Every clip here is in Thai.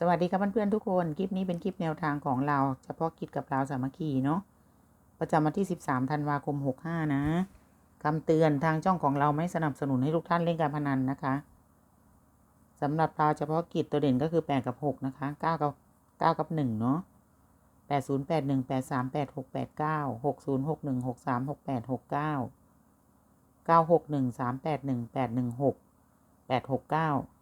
สวัสดีครับเพื่อนๆทุกคน คลิปนี้เป็นคลิปแนวทางของเราเฉพาะกิจกับเราสามัคคีเนาะประจำวันที่ 13 ธันวาคม 65 นะคำเตือนทางช่องของเราไม่สนับสนุนให้ทุกท่านเล่นการพนันนะคะสำหรับเราเฉพาะกิจตัวเด่นก็คือ 8 กับ 6 นะคะ 9 กับ 9 กับ 1 เนาะ80 81 83 86 89 60 61 63 68 69 961 381 816 869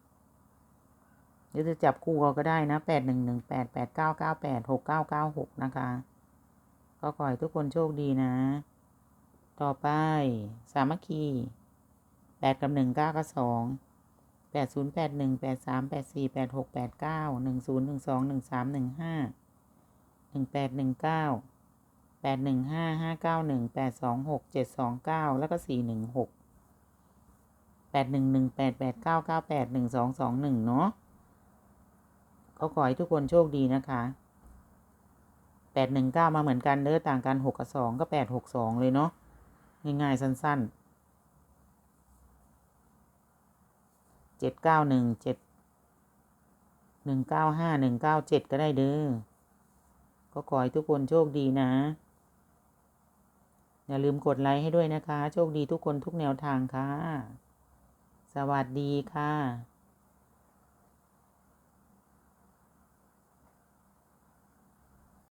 หรือจะจับคู่เอาก็ได้นะแปดหนึ่งหนึ่งแปดแปดเก้าเก้าแปดหกเก้าเก้าหกนะคะ ก็ขอให้ทุกคนโชคดีนะ ต่อไป สามัคคีแปดกับหนึ่งเก้ากับสองแปดศูนย์แปดหนึ่งแปดสามแปดสี่แปดหกแปดเก้าหนึ่งศูนย์หนึ่งสองหนึ่งสามหนึ่งห้าหนึ่งแปดหนึ่งเก้าแปดหนึ่งห้าห้าเก้าหนึ่งแปดสองหกเจ็ดสองเก้าแล้วก็สี่หนึ่งหกแปดหนึ่งหนึ่งแปดแปดเก้าเก้าแปดหนึ่งสองสองหนึ่งเนาะ ก็ขอให้ทุกคนโชคดีนะคะแปดหนึ่งเก้ามาเหมือนกันเด้อต่างกันหกกับสองก็แปดหกสองเลยเนาะง่ายๆสั้นๆเจ็ดเก้าหนึ่งเจ็ดหนึ่งเก้าห้าหนึ่งเก้าเจ็ดก็ได้เด้อก็ขอให้ทุกคนโชคดีนะ อย่าลืมกดไลค์ให้ด้วยนะคะ โชคดีทุกคนทุกแนวทางค่ะ สวัสดีค่ะ